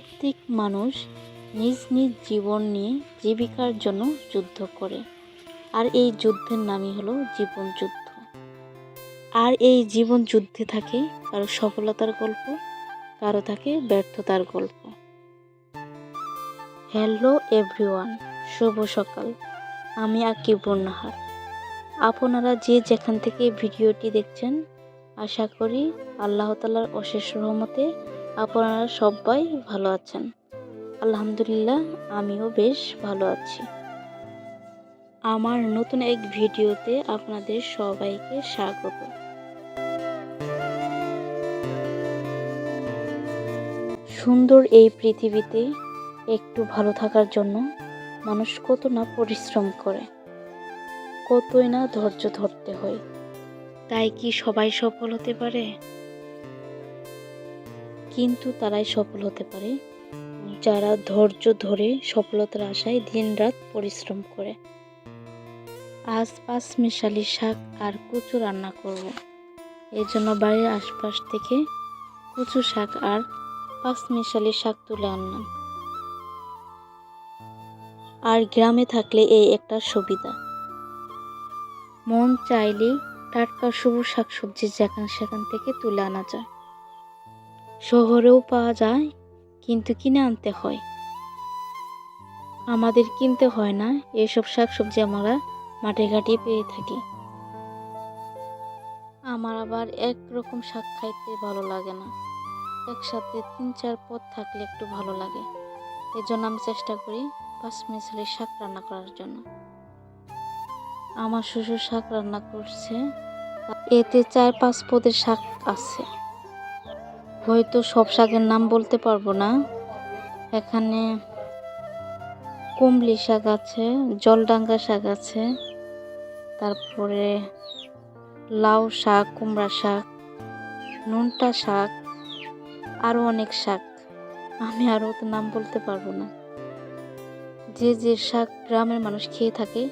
প্রত্যেক মানুষ নিজ নিজ জীবন নিয়ে জীবিকার জন্য যুদ্ধ করে। আর এই যুদ্ধের নামই হলো জীবন যুদ্ধ। আর এই জীবন যুদ্ধে থাকে কারও সফলতার গল্প, কারও থাকে ব্যর্থতার গল্প। হ্যালো এভরিওয়ান, শুভ সকাল। আমি আকিবুর নাহার আপনারা যে যেখান থেকে ভিডিওটি দেখছেন, আশা করি আল্লাহ তালার অশেষ রহমতে আপনারা সবাই ভালো আছেন। আলহামদুলিল্লাহ, আমিও বেশ ভালো আছি। আমার নতুন এক ভিডিওতে আপনাদের সবাইকে স্বাগত। সুন্দর এই পৃথিবীতে একটু ভালো থাকার জন্য মানুষ কত না পরিশ্রম করে, কতই না ধৈর্য ধরতে হয়। তাই কি সবাই সফল হতে পারে? কিন্তু তারাই সফল হতে পারে। যারা ধৈর্য ধরে সফলতার আশায় দিনরাত পরিশ্রম করে। আজ পাঁচ মিশালি শাক আর কচু রান্না করব। এই জন্য বাড়ির আশপাশ থেকে কচু শাক আর পাঁচ মিশালি শাক তুলে আনলাম। আর গ্রামে থাকলে এই একটা সুবিধা। মন চাইলে টাটকা সবুজ শাকসবজি যেখান সেখান থেকে তুলে আনা যায়। শহরেও পাওয়া যায়, কিন্তু কিনে আনতে হয়। আমাদের কিনতে হয় না, এসব শাকসবজি আমরা মাঠে ঘাটে পেয়ে থাকি। আমার আবার একরকম শাক খাইতে ভালো লাগে না। একসাথে তিন, চার পদ থাকলে একটু ভালো লাগে। এজন্য আমি চেষ্টা করি পাঁচ মিশালি শাক রান্না করার জন্য। আমার শ্বশুর শাক রান্না করছে, এতে চার, পাঁচ পদের শাক আছে। হয়তো সব শাকের নাম বলতে পারব না। এখানে কুমলি শাক আছে, জলডাঙ্গা শাক আছে, তারপরে লাউ শাক, কুমড়া শাক, নুনটা শাক আরও অনেক শাক। আমি আরও তো নাম বলতে পারব না। যে যে শাক গ্রামের মানুষ খেয়ে থাকে,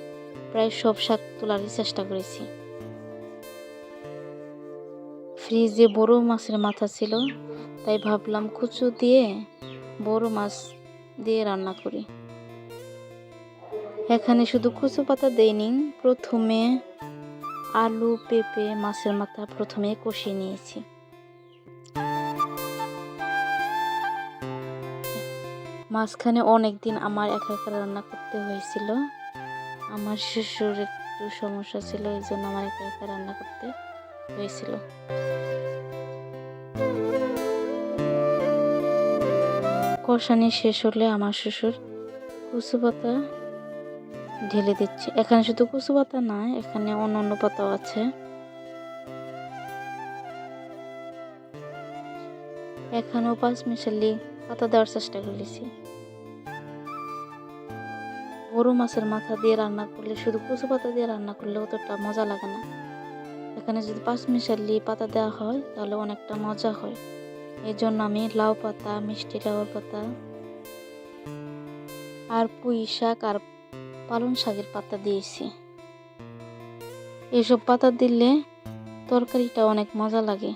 প্রায় সব শাক তোলারই চেষ্টা করেছি। ফ্রিজে বড় মাছের মাথা ছিল, তাই ভাবলাম কুচু দিয়ে বড় মাছ দিয়ে রান্না করি। এখানে শুধু কুচু পাতা দেয়নি প্রথমে আলু, পেঁপে, মাছের মাথা প্রথমে কষিয়ে নিয়েছি। মাঝখানে অনেক দিন আমার একা একা রান্না করতে হয়েছিল। আমার শ্বশুর একটু সমস্যা ছিল, এই জন্য আমার একা একা রান্না করতে হয়েছিল। কষানি শেষ হলে আমার শ্বশুর কুচু পাতা ঢেলে দিচ্ছে। এখানে শুধু কুচু পাতা না এখানে অন্য অন্য পাতাও আছে। এখানেও পাঁচ মিশালি পাতা দেওয়ার চেষ্টা করেছি। বড় মাছের মাথা দিয়ে রান্না করলে, শুধু কচু পাতা দিয়ে রান্না করলে অতটা মজা লাগে না। এখানে যদি পাঁচ মিশালি পাতা দেওয়া হয়, তাহলে অনেকটা মজা হয়। এই জন্য আমি লাউ পাতা, মিষ্টি লাউর পাতা আর পুঁই শাক আর পালং শাকের পাতা দিয়েছি। এইসব পাতা দিলে তরকারিটা অনেক মজা লাগে।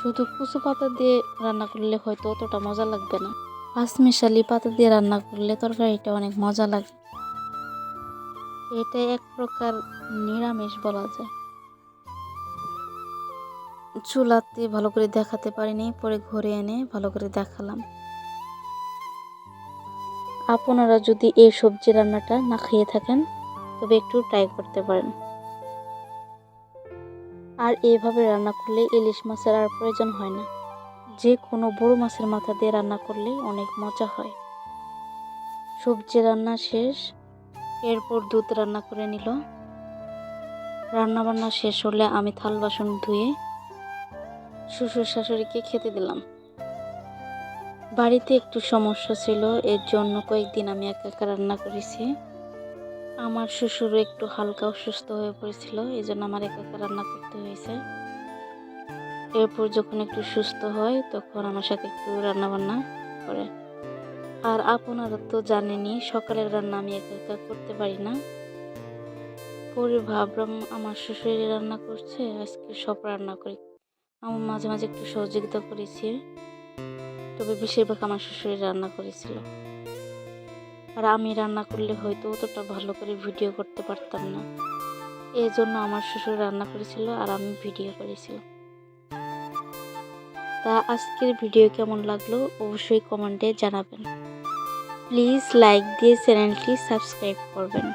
শুধু কুচু পাতা দিয়ে রান্না করলে হয়তো অতটা মজা লাগবে না। পাঁচমিশালি পাতা দিয়ে রান্না করলে তরকারিটা অনেক মজা লাগে। এটা এক প্রকার নিরামিষ বলা যায়। চুলাতে ভালো করে দেখাতে পারিনি, পরে ঘরে এনে ভালো করে দেখালাম। আপনারা যদি এই সবজি রান্নাটা না খেয়ে থাকেন, তবে একটু ট্রাই করতে পারেন। আর এইভাবে রান্না করলে ইলিশ মাছের আর প্রয়োজন হয় না। যে কোনো বড় মাছের মাথা দিয়ে রান্না করলে অনেক মজা হয়। সবজি রান্না শেষ এরপর দুধ রান্না করে নিল। রান্না বান্না শেষ হলে আমি থাল বাসন ধুয়ে শ্বশুর শাশুড়িকে খেতে দিলাম। বাড়িতে একটু সমস্যা ছিল, এর জন্য কয়েকদিন আমি একা একা রান্না করেছি। আমার শ্বশুর একটু হালকা অসুস্থ হয়ে পড়েছিল এই জন্য আমার একা একা রান্না করতে হয়েছে। এরপর যখন একটু সুস্থ হয়, তখন আমার সাথে একটু রান্নাবান্না করে। আর আপনারা তো জানেনই, সকালের রান্না আমি একা একা করতে পারি না। পরে ভাবলাম আমার শ্বশুরই রান্না করছে, আজকে সব রান্না করি। আমার মাঝে মাঝে একটু সহযোগিতা করেছি, তবে বেশিরভাগ আমার শ্বশুরে রান্না করেছিল। আর আমি রান্না করলে হয়তো অতটা ভালো করে ভিডিও করতে পারতাম না। এই জন্য আমার শ্বশুর রান্না করেছিল আর আমি ভিডিও করেছিলাম। তা আজকের ভিডিও কেমন লাগল অবশ্যই কমেন্টে জানাবেন। প্লিজ লাইক দিয়ে চ্যানেলটি সাবস্ক্রাইব করবেন